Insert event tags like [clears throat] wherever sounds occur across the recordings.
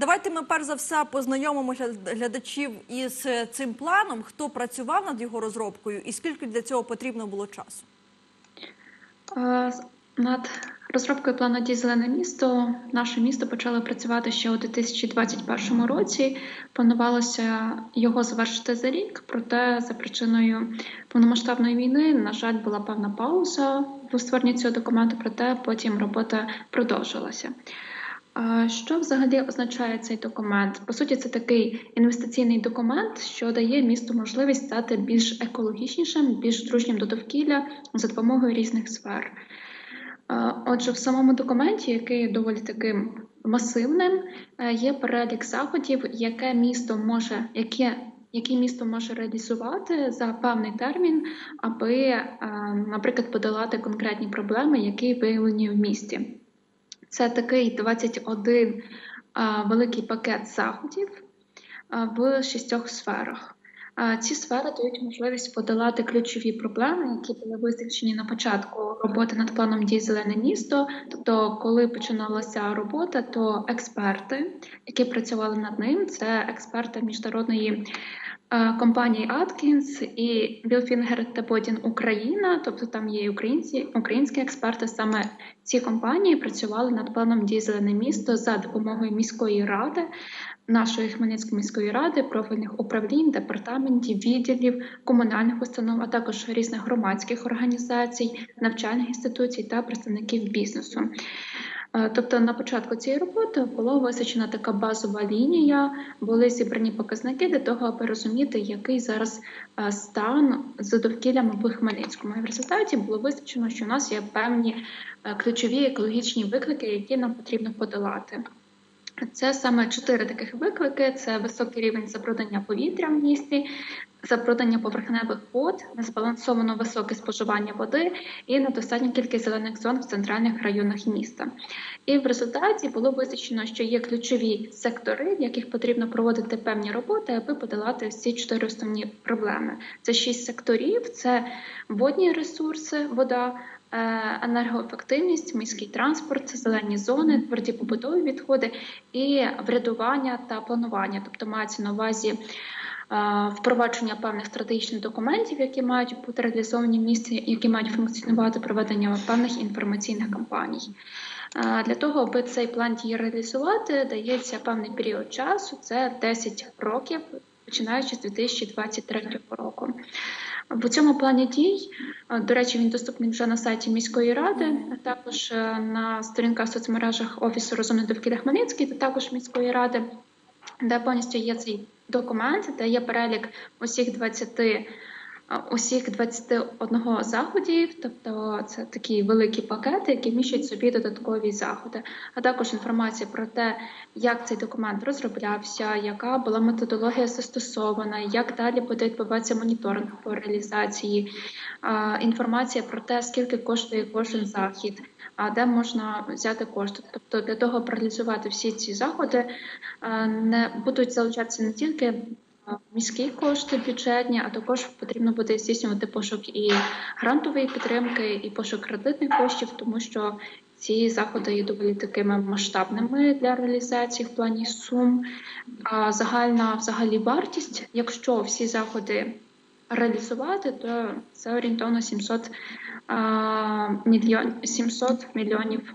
Давайте ми перш за все познайомимося глядачів із е, цим планом, хто працював над його розробкою і скільки для цього потрібно було часу. Е, Над розробкою плану дій зелене місто наше місто почало працювати ще у 2021 році. Планувалося його завершити за рік, проте за причиною повномасштабної війни, на жаль, була певна пауза в створенні цього документу, проте потім робота продовжилася. Що взагалі означає цей документ? По суті, це такий інвестиційний документ, що дає місту можливість стати більш екологічнішим, більш дружнім до довкілля за допомогою різних сфер. Отже, в самому документі, який доволі таким масивним, е, є перелік заходів, яке місто може, яке, які місто може реалізувати за певний термін, аби, е, наприклад, подолати конкретні проблеми, які виявлені в місті. Це такий 21 а, великий пакет заходів в шістьох сферах. Ці сфери дають можливість подолати ключові проблеми, які були визначені на початку роботи над планом дій зелене місто. Тобто, коли починалася робота, то експерти, які працювали над ним, це експерти міжнародної компанії Atkins і Білфінгер та Бодін Україна, тобто там є і українці, українські експерти. Саме ці компанії працювали над планом дій зелене місто за допомогою міської ради, нашої Хмельницької міської ради, профільних управлінь, департаментів, відділів, комунальних установ, а також різних громадських організацій, навчальних інституцій та представників бізнесу. Е, Тобто на початку цієї роботи була визначена така базова лінія, були зібрані показники для того, аби розуміти, який зараз е, стан з довкіллям в Хмельницькому. І в результаті було визначено, що у нас є певні е, ключові екологічні виклики, які нам потрібно подолати. Це саме чотири таких виклики: це високий рівень забруднення повітря в місті, забруднення поверхневих вод, незбалансовано високе споживання води і недостатня кількість зелених зон в центральних районах міста. І в результаті було визначено, що є ключові сектори, в яких потрібно проводити певні роботи, аби подолати всі чотири основні проблеми. Це шість секторів: це водні ресурси, вода. е, Енергоефективність, міський транспорт, зелені зони, тверді побутові відходи і врядування та планування, тобто мається на увазі впровадження певних стратегічних документів, які мають бути реалізовані в місті, які мають функціонувати проведення певних інформаційних кампаній. Е, Для того, аби цей план дії реалізувати, дається певний період часу, це 10 років, починаючи з 2023 року. В цьому плані дій, е, до речі, він доступний вже на сайті міської ради, а також е, на сторінках в соцмережах Офісу розумне довкілля Хмельницький, та також міської ради, де повністю є цей документ, де є перелік усіх 20 е, усіх 21 заходів, тобто це такі великі пакети, які міщать собі додаткові заходи, а також інформація про те, як цей документ розроблявся, яка була методологія застосована, як далі буде відбуватися моніторинг по реалізації, інформація про те, скільки коштує кожен захід, а де можна взяти кошти. Тобто для того, реалізувати всі ці заходи, не будуть залучатися не тільки міські кошти бюджетні, а також потрібно буде здійснювати пошук і грантової підтримки, і пошук кредитних коштів, тому що ці заходи є доволі такими масштабними для реалізації в плані сум. А загальна взагалі вартість, якщо всі заходи реалізувати, то це орієнтовно 700, мільйон, 700 мільйонів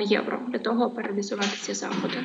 євро для того, аби реалізувати ці заходи.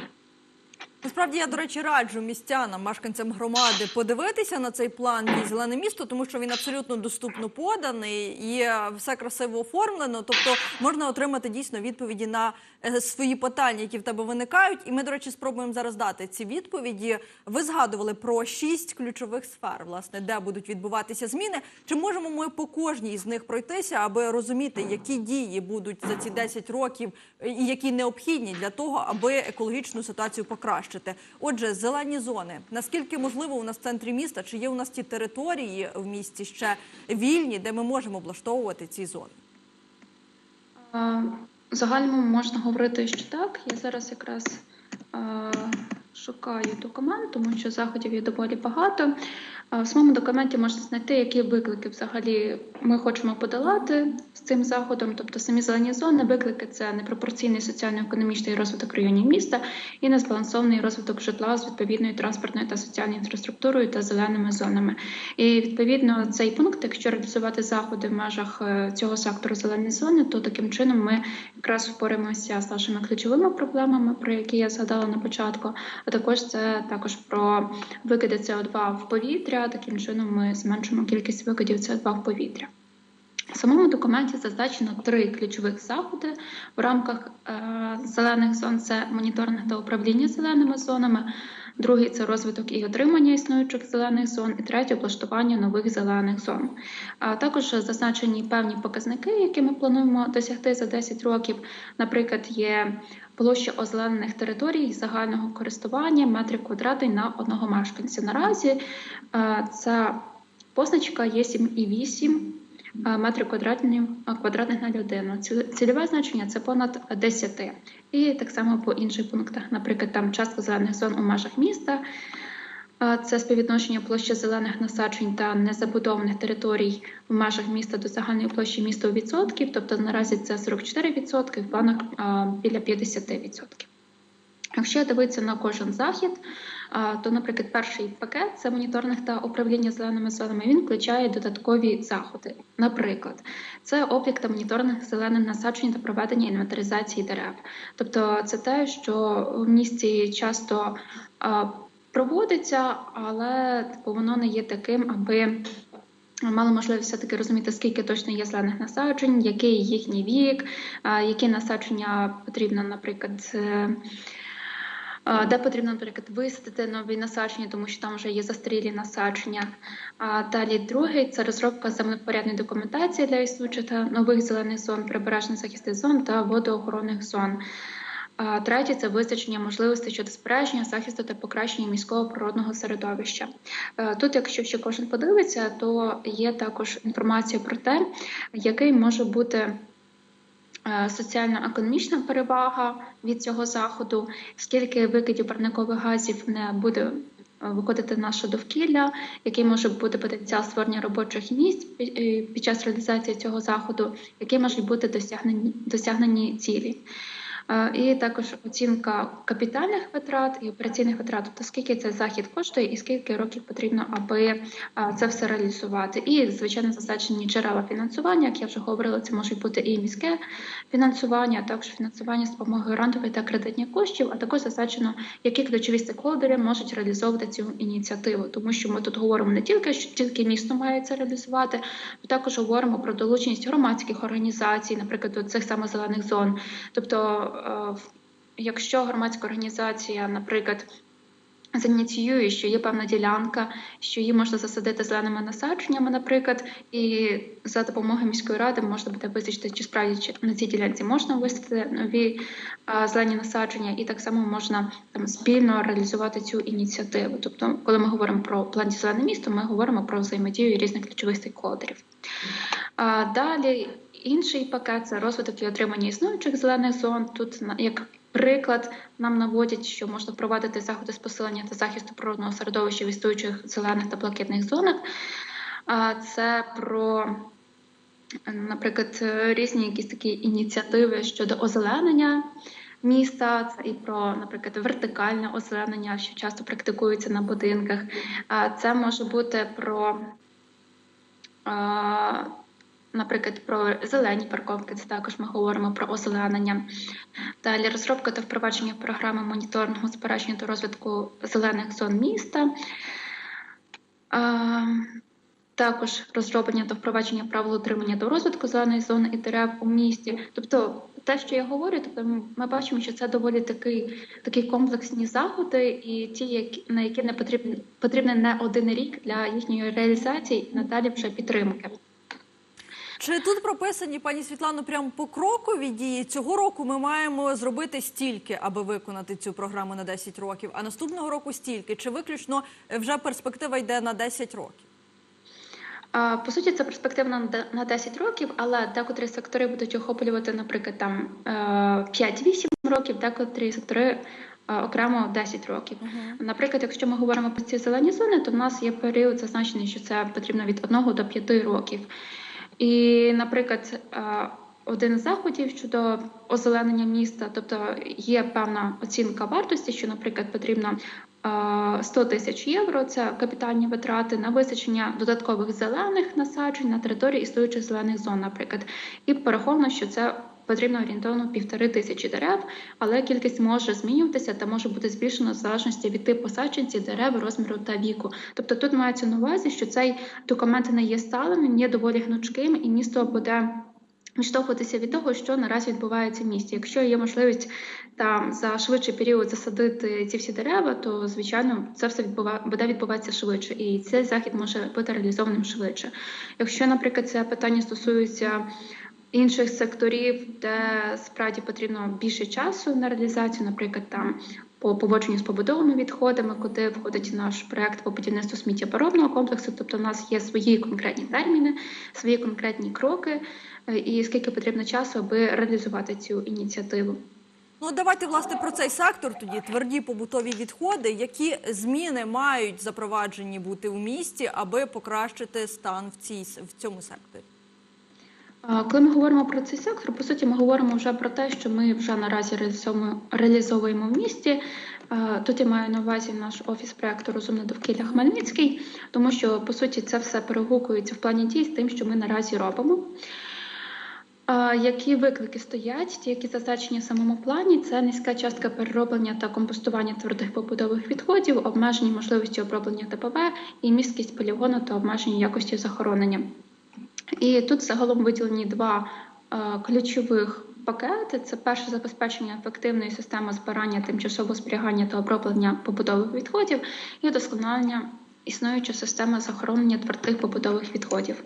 Насправді я, до речі, раджу містянам, мешканцям громади подивитися на цей план «Дій зелене місто, тому що він абсолютно доступно поданий і все красиво оформлено. Тобто можна отримати дійсно відповіді на е, свої питання, які в тебе виникають. І ми, до речі, спробуємо зараз дати ці відповіді. Ви згадували про шість ключових сфер, власне, де будуть відбуватися зміни. Чи можемо ми по кожній з них пройтися, аби розуміти, які дії будуть за ці 10 років і які необхідні для того, аби екологічну ситуацію покращити? Отже, зелені зони. Наскільки можливо у нас в центрі міста, чи є у нас ті території в місті ще вільні, де ми можемо облаштовувати ці зони? Загально можна говорити, що так. Я зараз якраз шукаю документ, тому що заходів є доволі багато. В самому документі можна знайти, які виклики взагалі ми хочемо подолати з цим заходом. Тобто самі зелені зони, виклики це непропорційний соціально-економічний розвиток районів міста і незбалансований розвиток житла з відповідною транспортною та соціальною інфраструктурою та зеленими зонами. І відповідно цей пункт, якщо реалізувати заходи в межах е, цього сектору зелені зони, то таким чином ми якраз впораємося з нашими ключовими проблемами, про які я згадала на початку. А також це також про викиди СО2 в повітря. Таким чином ми зменшимо кількість викидів СО2 в повітря. В самому документі зазначено три ключових заходи в рамках е, зелених зон: це моніторинг та управління зеленими зонами. Другий це розвиток і отримання існуючих зелених зон, і третє облаштування нових зелених зон. А також зазначені певні показники, які ми плануємо досягти за 10 років. Наприклад, є площа озеленених територій загального користування метрів квадратний на одного мешканця. Наразі е, ця позначка є 7,8 е, метрів квадратних, е, квадратних на людину. Ці- Цільове значення це понад 10. І так само по інших пунктах, наприклад, там частка зелених зон у межах міста. Це співвідношення площі зелених насаджень та незабудованих територій в межах міста до загальної площі міста у відсотків, тобто наразі це 44%, в планах е, біля 50%. Якщо дивитися на кожен захід, то, наприклад, перший пакет це моніторинг та управління зеленими зонами. Він включає додаткові заходи. Наприклад, це облік та моніторинг зелених насаджень та проведення інвентаризації дерев. Тобто, це те, що в місті часто проводиться, але типу, воно не є таким, аби. Мали можливість все таки розуміти, скільки точно є зелених насаджень, який їхній вік, які насадження потрібно, наприклад, е, де потрібно, наприклад, висадити нові насадження, тому що там вже є застарілі насадження. А далі другий це розробка землепорядної документації для існуючих та нових зелених зон, прибережних захисних зон та водоохоронних зон. А Третє це визначення можливостей щодо збереження, захисту та покращення міського природного середовища. Е, Тут, якщо ще кожен подивиться, то є також інформація про те, який може бути е, соціально-економічна перевага від цього заходу, скільки викидів парникових газів не буде е, виходити в наше довкілля, який може бути потенціал створення робочих місць під час реалізації цього заходу, які можуть бути досягнені, досягнені цілі. І також оцінка капітальних витрат і операційних витрат, тобто скільки цей захід коштує і скільки років потрібно, аби це все реалізувати. І звичайно зазначені джерела фінансування, як я вже говорила, це можуть бути і міське фінансування, а також фінансування з допомогою грантових та кредитних коштів, а також зазначено, які ключові стейкхолдери можуть реалізовувати цю ініціативу, тому що ми тут говоримо не тільки що тільки місто має це реалізувати, ми також говоримо про долученість громадських організацій, наприклад, до цих самих зелених зон. Тобто, е, якщо громадська організація, наприклад, Заініціює, що є певна ділянка, що її можна засадити зеленими насадженнями, наприклад, і за допомогою міської ради можна буде визначити, чи справді на цій ділянці можна висадити нові а, зелені насадження, і так само можна там спільно реалізувати цю ініціативу. Тобто, коли ми говоримо про план зелене місто, ми говоримо про взаємодію різних ключових стейкхолдерів. Далі інший пакет це розвиток і отримання існуючих зелених зон. Тут як приклад нам наводять, що можна впровадити заходи з посилення та захисту природного середовища в існуючих зелених та блакитних зонах. Це про, наприклад, різні якісь такі ініціативи щодо озеленення. Міста це і про, наприклад, вертикальне озеленення, що часто практикується на будинках. Це може бути про наприклад, про зелені парковки, це також ми говоримо про озеленення. Далі розробка та впровадження програми моніторингу збереження та розвитку зелених зон міста. Також розроблення та впровадження правил утримання до розвитку зеленої зони і дерев у місті. Тобто, те, що я говорю, тобто ми- бачимо, що це доволі такий, такі комплексні заходи, і ті, які, на які не потрібен, потрібен не один рік для їхньої реалізації, і надалі вже підтримки. Чи тут прописані, пані Світлано, прямо покрокові дії? Цього року ми маємо зробити стільки, аби виконати цю програму на 10 років, а наступного року стільки. Чи виключно е, вже перспектива йде на 10 років? По суті, це перспектива на де- 10 років, але декотрі сектори будуть охоплювати, наприклад, там е, 5-8 років, декотрі сектори е, окремо 10 років. Наприклад, якщо ми говоримо про ці зелені зони, то в нас є період зазначений, що це потрібно від 1 до 5 років. І, наприклад, е, один з заходів щодо озеленення міста, тобто є певна оцінка вартості, що, наприклад, потрібно е, 100 тисяч євро це капітальні витрати на висадження додаткових зелених насаджень на території існуючих зелених зон, наприклад, і пораховано, що це потрібно орієнтовно півтори тисячі дерев, але кількість може змінюватися та може бути збільшена в залежності від типу саджанців, дерев, розміру та віку. Тобто тут мається на увазі, що цей документ не є сталим, він є доволі гнучким, і місто буде. Відштовхуватися від того, що наразі відбувається в місті. Якщо є можливість там за швидший період засадити ці всі дерева, то звичайно це все відбува... буде відбуватися швидше, і цей захід може бути реалізованим швидше. Якщо, наприклад, це питання стосується інших секторів, де справді потрібно більше часу на реалізацію, наприклад, там по поводженню з побудовими відходами, куди входить наш проект по будівництву сміттєпоробного комплексу. Тобто, у нас є свої конкретні терміни, свої конкретні кроки, е, і скільки потрібно часу, аби реалізувати цю ініціативу. Ну, давайте власне про цей сектор тоді тверді побутові відходи. Які зміни мають запроваджені бути у місті, аби покращити стан в цій в цьому секторі? Коли ми говоримо про цей сектор, по суті, ми говоримо вже про те, що ми вже наразі реалізовуємо, в місті. Тут я маю на увазі наш офіс проекту Розумне довкілля Хмельницький, тому що по суті це все перегукується в плані дій з тим, що ми наразі робимо. Які виклики стоять, ті, які зазначені в самому плані, це низька частка перероблення та компостування твердих побутових відходів, обмежені можливості оброблення ТПВ і місткість полігону та обмежені якості захоронення. І тут загалом виділені два е, ключових пакети: це перше забезпечення ефективної системи збирання, тимчасового зберігання та оброблення побутових відходів, і удосконалення існуючої системи захоронення твердих побутових відходів.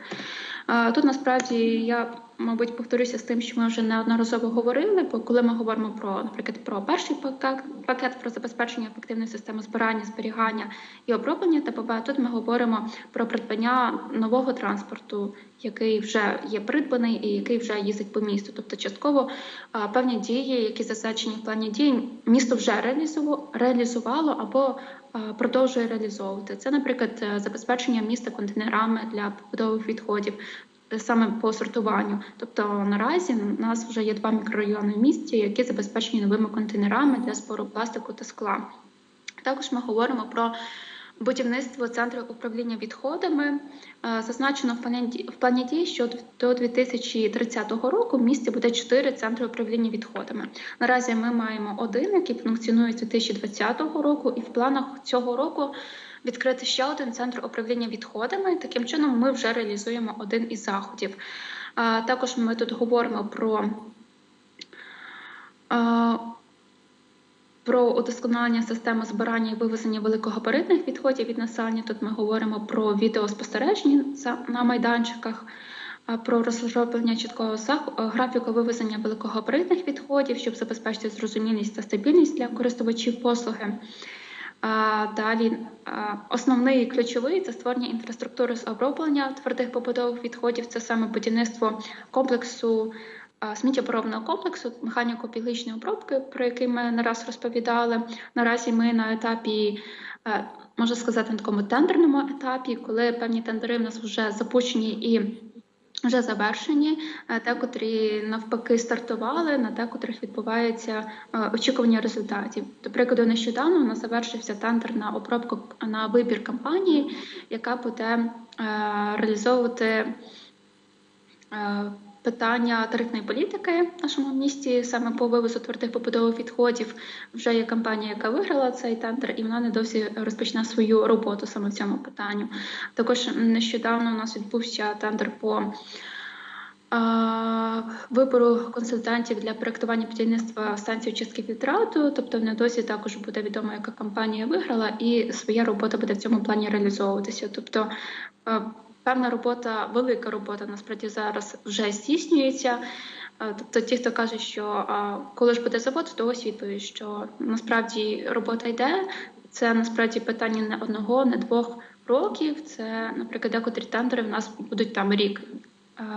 Е, Тут насправді я, мабуть, повторюся з тим, що ми вже неодноразово говорили, бо коли ми говоримо про, наприклад, про перший пакет, пакет про забезпечення ефективної системи збирання, зберігання і оброблення ТПВ, тут ми говоримо про придбання нового транспорту, який вже є придбаний і який вже їздить по місту. Тобто, частково певні дії, які зазначені в плані дій, місто вже реалізувало, або продовжує реалізовувати. Це, наприклад, е, забезпечення міста контейнерами для побутових відходів. Е, Саме по сортуванню, тобто наразі у нас вже є два мікрорайони в місті, які забезпечені новими контейнерами для збору пластику та скла. Також ми говоримо про будівництво центру управління відходами. Е, Зазначено в плані дій, що до 2030 року в місті буде чотири центри управління відходами. Наразі ми маємо один, який функціонує з 2020 року, і в планах цього року відкрити ще один центр управління відходами. Таким чином, ми вже реалізуємо один із заходів. Також ми тут говоримо про. про удосконалення системи збирання і вивезення великогабаритних відходів від населення. Тут ми говоримо про відеоспостереження на майданчиках, про розроблення чіткого графіку вивезення великогабаритних відходів, щоб забезпечити зрозумілість та стабільність для користувачів послуги. Далі основний ключовий це створення інфраструктури з оброблення твердих побутових відходів. Це саме будівництво комплексу сміттєпоробного комплексу механіко-біологічної обробки, про який ми не раз розповідали. Наразі ми на етапі, можна сказати, на такому тендерному етапі, коли певні тендери в нас вже запущені і вже завершені, те, котрі навпаки стартували, на те, котрих відбувається е, очікування результатів. До прикладу, нещодавно у нас завершився тендер на обробку на вибір кампанії, яка буде е, реалізовувати е, питання тарифної політики в нашому місті саме по вивозу твердих побудових відходів. Вже є компанія, яка виграла цей тендер, і вона недовсі розпочне свою роботу саме в цьому питанню. Також нещодавно у нас відбувся тендер по вибору консультантів для проектування будівництва станції очистки відрату. Тобто в недосі також буде відомо, яка компанія виграла, і своя робота буде в цьому плані реалізовуватися. Тобто певна робота, велика робота насправді зараз вже здійснюється. Е, Тобто, ті, хто каже, що коли ж буде завод, то ось відповідь, що насправді робота йде. Це насправді питання не одного, не двох років. Це, наприклад, декотрі тендери в нас будуть там рік е,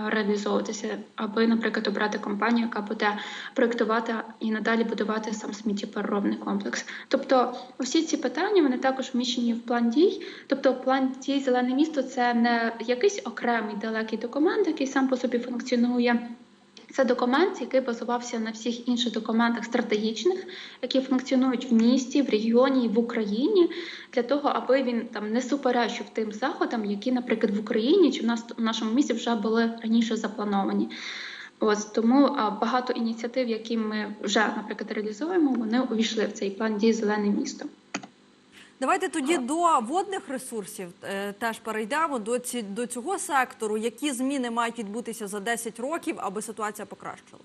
реалізовуватися, аби, наприклад, обрати компанію, яка буде проєктувати і надалі будувати сам сміттєпереробний комплекс. Тобто, усі ці питання вони також вміщені в план дій. Тобто, план дій зелене місто це не якийсь окремий далекий документ, який сам по собі функціонує. Це документ, який базувався на всіх інших документах стратегічних, які функціонують в місті, в регіоні в Україні, для того, аби він там не суперечив тим заходам, які, наприклад, в Україні чи в нас в нашому місті вже були раніше заплановані. Ось тому багато ініціатив, які ми вже, наприклад, реалізуємо, вони увійшли в цей план дій зелене місто. Давайте тоді до водних ресурсів е, теж перейдемо до ці до цього сектору. Які зміни мають відбутися за 10 років, аби ситуація покращилась?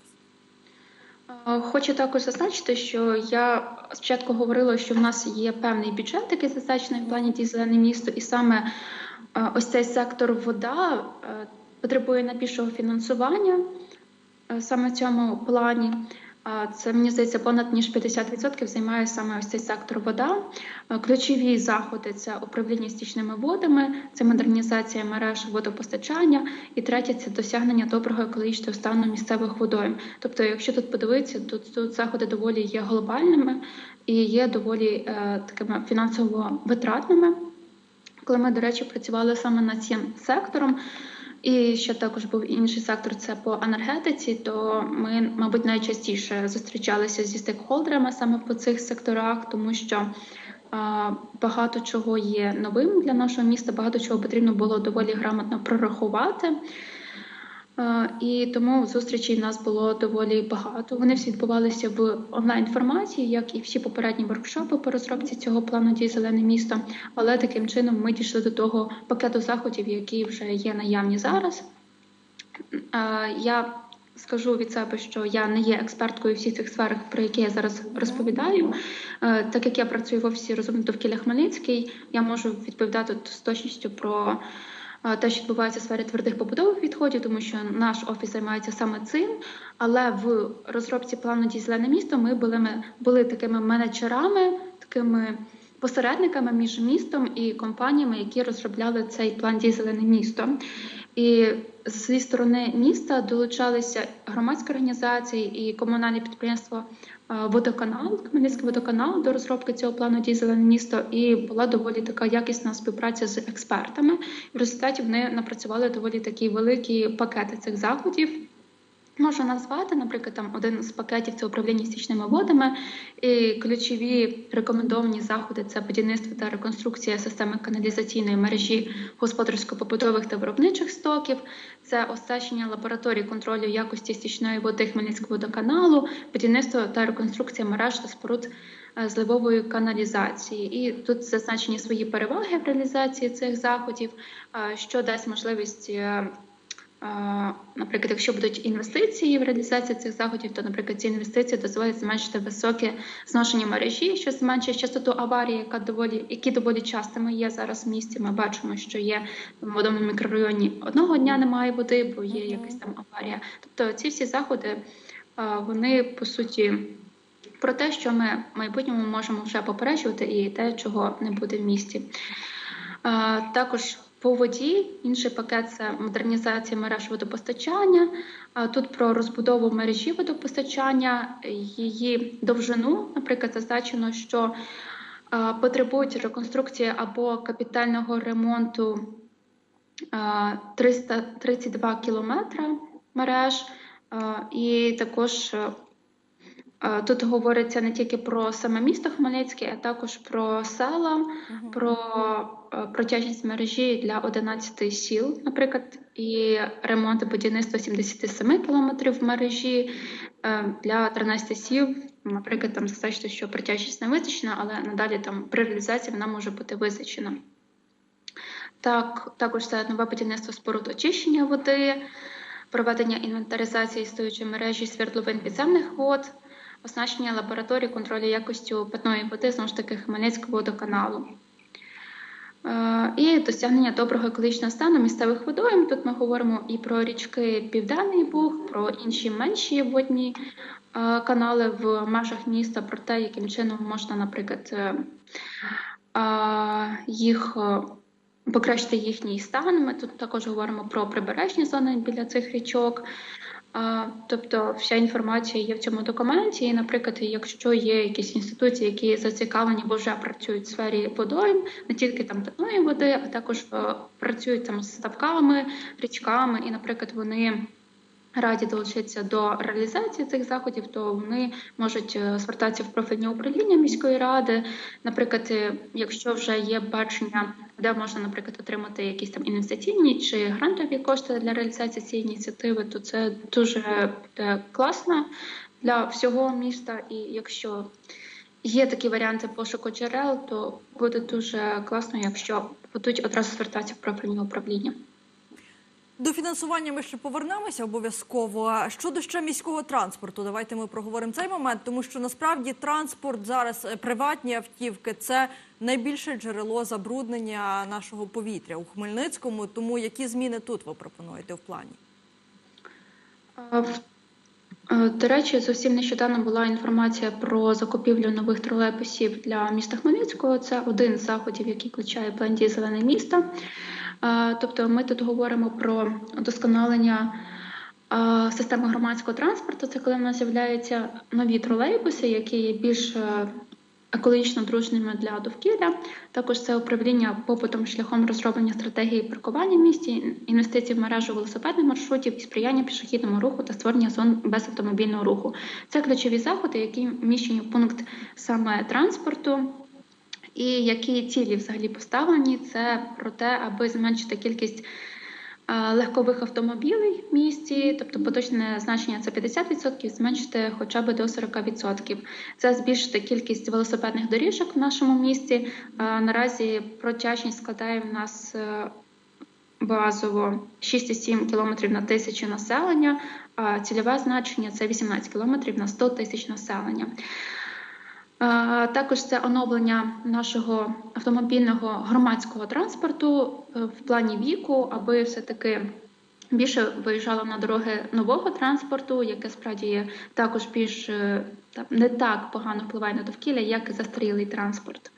Е, Хочу також зазначити, що я спочатку говорила, що в нас є певний бюджет, який зазначений в плані дій зелене місто, і саме е, ось цей сектор вода потребує найбільшого фінансування саме в цьому плані. Це мені здається понад ніж 50% займає саме ось цей сектор вода. Ключові заходи це управління стічними водами, це модернізація мереж водопостачання, і третє це досягнення доброго екологічного стану місцевих водойм. Тобто, якщо тут подивитися, то тут заходи доволі є глобальними і є доволі е, такими фінансово витратними. Коли ми, до речі, працювали саме над цим сектором. І ще також був інший сектор це по енергетиці. То ми, мабуть, найчастіше зустрічалися зі стейкхолдерами саме по цих секторах, тому що багато чого є новим для нашого міста, багато чого потрібно було доволі грамотно прорахувати. І тому зустрічей в нас було доволі багато. Вони всі відбувалися в онлайн форматі, як і всі попередні воркшопи по розробці цього плану дій зелене місто. Але таким чином ми дійшли до того пакету заходів, які вже є наявні зараз. Я скажу від себе, що я не є експерткою всіх цих сферах, про які я зараз розповідаю. Так як я працюю в офісі розумних довкілля Хмельницький, я можу відповідати з точністю про те, що відбувається в сфері твердих побутових відходів, тому що наш офіс займається саме цим. Але в розробці плану дій зелене місто ми були, були такими менеджерами, такими посередниками між містом і компаніями, які розробляли цей план дій зелене місто. І зі сторони міста долучалися громадські організації і комунальне підприємство е, Водоканал, Хмельницький водоканал до розробки цього плану дій зелене місто. І була доволі така якісна співпраця з експертами. В результаті вони напрацювали доволі такі великі пакети цих заходів. Можу назвати, наприклад, там один з пакетів це управління стічними водами, і ключові рекомендовані заходи це будівництво та реконструкція системи каналізаційної мережі господарсько-побутових та виробничих стоків, це оснащення лабораторії контролю якості стічної води Хмельницького водоканалу, будівництво та реконструкція мереж та споруд е, зливової каналізації. І тут зазначені свої переваги в реалізації цих заходів, е, що дасть можливість. Наприклад, якщо будуть інвестиції в реалізацію цих заходів, то, наприклад, ці інвестиції дозволять зменшити високе зношення мережі, що зменшує частоту аварії, яка доволі які доволі частими є зараз в місті. Ми бачимо, що є в одному мікрорайоні одного дня немає води, бо є якась там аварія. Тобто ці всі заходи вони по суті про те, що ми в майбутньому можемо вже попереджувати, і те, чого не буде в місті. Також по воді інший пакет це модернізація мереж водопостачання. Тут про розбудову мережі водопостачання, її довжину, наприклад, зазначено, що потребують реконструкції або капітального ремонту е, 332 кілометра мереж, і також тут говориться не тільки про саме місто Хмельницьке, а також про села, про е, протяжність мережі для 11 сіл, наприклад, і ремонт і будівництво 77 кілометрів мережі е, для 13 сіл. Наприклад, там зазначити, що протяжність не визначена, але надалі там при реалізації вона може бути визначена. Так, також це нове будівництво споруд очищення води, проведення інвентаризації існуючої мережі свердловин підземних вод, оснащення лабораторії контролю якості питної води знову ж таки Хмельницького водоканалу. Е, І досягнення доброго екологічного стану місцевих водойм. Тут ми говоримо і про річки Південний Буг, про інші менші водні е, канали в межах міста, про те, яким чином можна, наприклад, е, їх покращити їхній стан. Ми тут також говоримо про прибережні зони біля цих річок. Тобто вся інформація є в цьому документі. І, наприклад, якщо є якісь інституції, які зацікавлені, бо вже працюють в сфері водойм, не тільки там питної води, а також е, працюють там з ставками, річками, і, наприклад, вони. Раді долучитися до реалізації цих заходів, то вони можуть е, звертатися в профільні управління міської ради. Наприклад, е, якщо вже є бачення, де можна, наприклад, отримати якісь там інвестиційні чи грантові кошти для реалізації цієї ініціативи, то це дуже буде класно для всього міста. І якщо є такі варіанти пошуку джерел, то буде дуже класно, якщо будуть одразу звертатися в профільні управління. До фінансування ми ще повернемося обов'язково. Щодо ще міського транспорту, давайте ми проговоримо цей момент, тому що насправді транспорт зараз е, приватні автівки це найбільше джерело забруднення нашого повітря у Хмельницькому. Тому які зміни тут ви пропонуєте в плані? Е, До речі, зовсім нещодавно була інформація про закупівлю нових тролейбусів для міста Хмельницького. Це один з заходів, який включає план «Дій зелене місто. Тобто, ми тут говоримо про удосконалення системи громадського транспорту. Це коли в нас з'являються нові тролейбуси, які є більш е, екологічно дружними для довкілля. Також це управління попитом шляхом розроблення стратегії паркування в місті, інвестиції в мережу велосипедних маршрутів і сприяння пішохідному руху та створення зон без автомобільного руху. Це ключові заходи, які вміщені в пункт саме транспорту. І які цілі взагалі поставлені? Це про те, аби зменшити кількість е, легкових автомобілей в місті, тобто поточне значення це 50%, зменшити хоча б до 40%. Це збільшити кількість велосипедних доріжок в нашому місті. Е, Наразі протяжність складає в нас е, базово 6,7 км на тисячу населення, а цільове значення це 18 км на 100 тисяч населення. Також це оновлення нашого автомобільного громадського транспорту е, в плані віку, аби все-таки більше виїжджало на дороги нового транспорту, яке справді також більш е, не так погано впливає на довкілля, як і застарілий транспорт.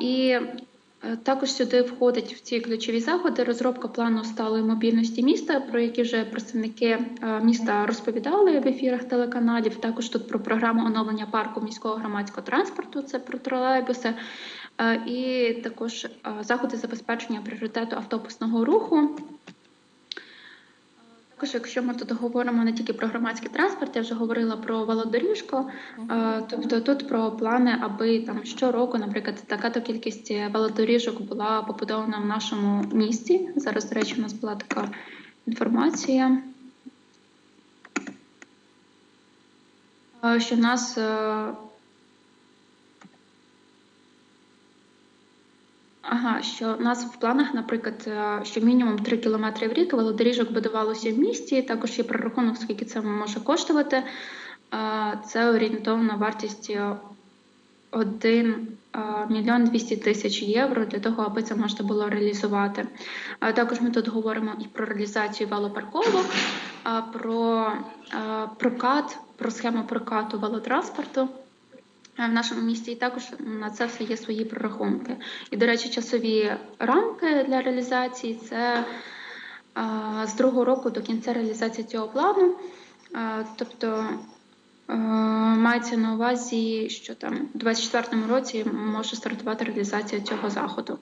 І також сюди входить в ці ключові заходи розробка плану сталої мобільності міста, про які вже представники е, міста розповідали в ефірах телеканалів. Також тут про програму оновлення парку міського громадського транспорту, це про тролейбуси, Е, і також е, заходи забезпечення пріоритету автобусного руху. Також, якщо ми тут говоримо не тільки про громадський транспорт, я вже говорила про велодоріжку, е, тобто тут про плани, аби там щороку, наприклад, така то кількість велодоріжок була побудована в нашому місті. Зараз, до речі, у нас була така інформація. е, Що в нас Ага, що у нас в планах, наприклад, е, що мінімум 3 кілометри в рік велодоріжок будувалося в місті. Також є прорахунок, скільки це може коштувати. Е, Це орієнтовна вартість е, 1 мільйон 200 тисяч євро для того, аби це можна було реалізувати. Також ми тут говоримо і про реалізацію велопарковок, про е, прокат, про схему прокату велотранспорту. В нашому місті також на це все є свої прорахунки. І, до речі, часові рамки для реалізації це з другого року до кінця реалізації цього плану. Тобто мається на увазі, що там у 2024 році може стартувати реалізація цього заходу.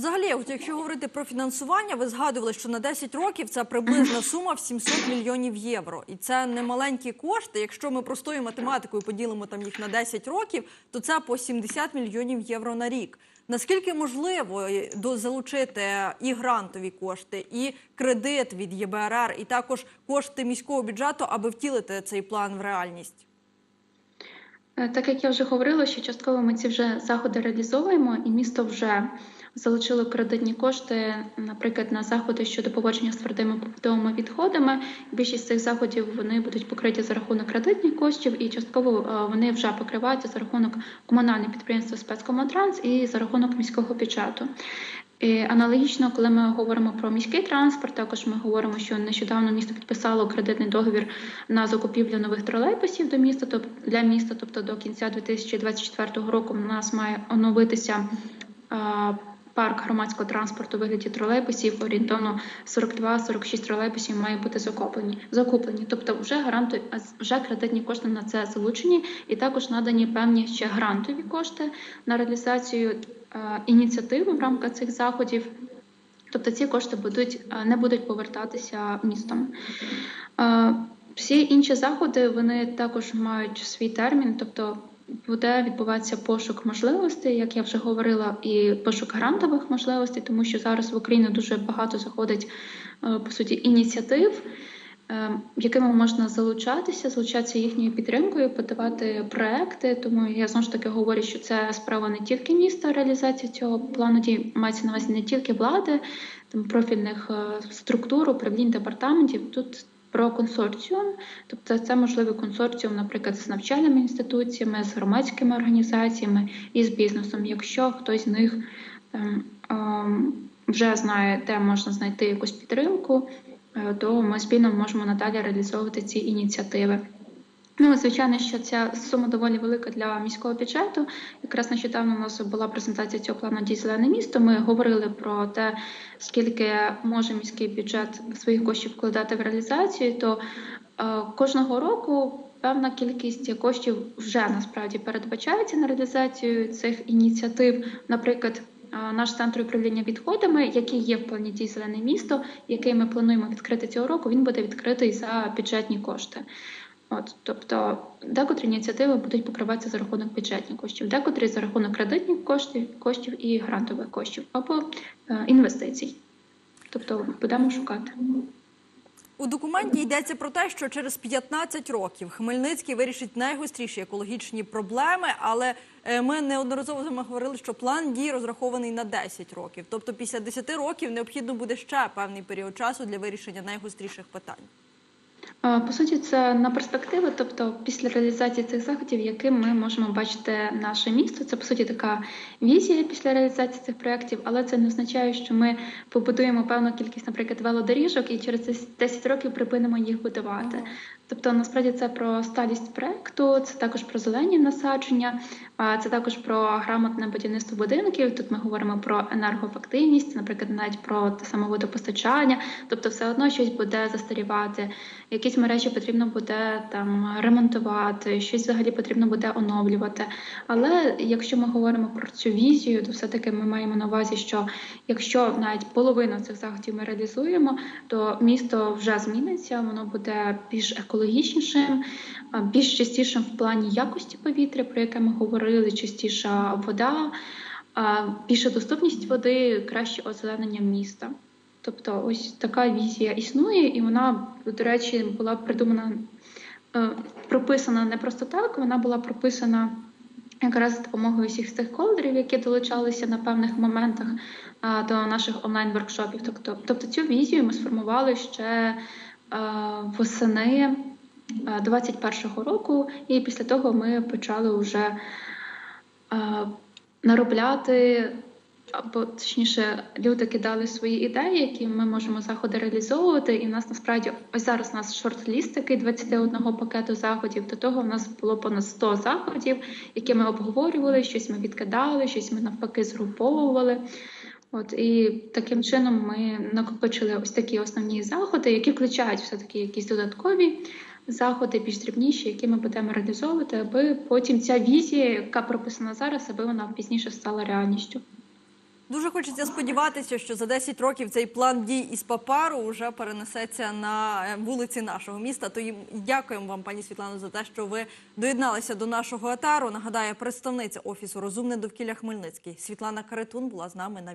Взагалі, от якщо говорити про фінансування, ви згадували, що на 10 років це приблизна [clears throat] сума в 700 мільйонів євро. І це не маленькі кошти. Якщо ми простою математикою поділимо там їх на 10 років, то це по 70 мільйонів євро на рік. Наскільки можливо е, залучити і грантові кошти, і кредит від ЄБРР, і також кошти міського бюджету, аби втілити цей план в реальність? Е, Так як я вже говорила, що частково ми ці вже заходи реалізовуємо, і місто вже залучило кредитні кошти, наприклад, на заходи щодо поводження з твердими побутовими відходами. Більшість цих заходів вони будуть покриті за рахунок кредитних коштів, і частково е, вони вже покриваються за рахунок комунального підприємства спецкомунтранс і за рахунок міського бюджету. І аналогічно, коли ми говоримо про міський транспорт, також ми говоримо, що нещодавно місто підписало кредитний договір на закупівлю нових тролейбусів до міста, тобто для міста, тобто до кінця 2024 року у нас має оновитися а, парк громадського транспорту у вигляді тролейбусів. Орієнтовно 42-46 тролейбусів має бути закуплені. закуплені. Тобто вже гранту, вже кредитні кошти на це залучені, і також надані певні ще грантові кошти на реалізацію а, ініціативи в рамках цих заходів. Тобто ці кошти будуть е, не будуть повертатися містом. Е, Всі інші заходи вони також мають свій термін, тобто буде відбуватися пошук можливостей, як я вже говорила, і пошук грантових можливостей, тому що зараз в Україну дуже багато заходить е, по суті ініціатив, е, якими можна залучатися, залучатися їхньою підтримкою, подавати проекти. Тому я знову ж таки говорю, що це справа не тільки міста, реалізація цього плану дій мається на увазі не тільки влади, там профільних е, структур, управлінь департаментів. Тут про консорціум, тобто це можливий консорціум, наприклад, з навчальними інституціями, з громадськими організаціями і з бізнесом. Якщо хтось з них там, ем, вже знає, де можна знайти якусь підтримку, е, то ми спільно можемо надалі реалізовувати ці ініціативи. Ну, звичайно, що ця сума доволі велика для міського бюджету. Якраз нещодавно у нас була презентація цього плану «Дій зелене місто. Ми говорили про те, скільки може міський бюджет своїх коштів вкладати в реалізацію. То е, кожного року певна кількість коштів вже насправді передбачається на реалізацію цих ініціатив. Наприклад, е, наш центр управління відходами, який є в плані «Дій зелене місто, який ми плануємо відкрити цього року, він буде відкритий за бюджетні кошти. От, тобто, декотрі ініціативи будуть покриватися за рахунок бюджетних коштів, декотрі за рахунок кредитних коштів, коштів і грантових коштів або е, інвестицій. Тобто будемо шукати. У документі йдеться про те, що через 15 років Хмельницький вирішить найгостріші екологічні проблеми, але е, ми неодноразово вами говорили, що план дій розрахований на 10 років. Тобто після 10 років необхідно буде ще певний період часу для вирішення найгостріших питань. По суті, це на перспективу, тобто після реалізації цих заходів, яким ми можемо бачити наше місто. Це по суті така візія після реалізації цих проєктів, але це не означає, що ми побудуємо певну кількість, наприклад, велодоріжок і через 10 років припинимо їх будувати. Тобто, насправді це про сталість проекту, це також про зелені насадження, це також про грамотне будівництво будинків. Тут ми говоримо про енергоефективність, наприклад, навіть про те саме водопостачання. Тобто, все одно щось буде застарівати, якісь мережі потрібно буде там ремонтувати, щось взагалі потрібно буде оновлювати. Але якщо ми говоримо про цю візію, то все-таки ми маємо на увазі, що якщо навіть половину цих заходів ми реалізуємо, то місто вже зміниться, воно буде більш екологічнішим, більш чистішим в плані якості повітря, про яке ми говорили, чистіша вода, більша доступність води, краще озеленення міста. Тобто, ось така візія існує, і вона, до речі, була придумана, е, прописана не просто так, вона була прописана якраз за допомогою всіх стейкхолдерів, які долучалися на певних моментах а, до наших онлайн-воркшопів. Тобто, тобто цю візію ми сформували ще а, восени 21-го року, і після того ми почали вже наробляти. Або точніше, люди кидали свої ідеї, які ми можемо заходи реалізовувати. І в нас насправді ось зараз у нас шорт-ліст такий 21 пакету заходів. До того в нас було понад 100 заходів, які ми обговорювали, щось ми відкидали, щось ми навпаки згруповували. От і таким чином ми накопичили ось такі основні заходи, які включають все таки якісь додаткові заходи, більш дрібніші, які ми будемо реалізовувати, аби потім ця візія, яка прописана зараз, аби вона пізніше стала реальністю. Дуже хочеться сподіватися, що за 10 років цей план дій із папару вже перенесеться на е, вулиці нашого міста. То дякуємо вам, пані Світлано, за те, що ви доєдналися до нашого етару. Нагадаю, представниця офісу Розумне довкілля Хмельницький Світлана Каретун була з нами на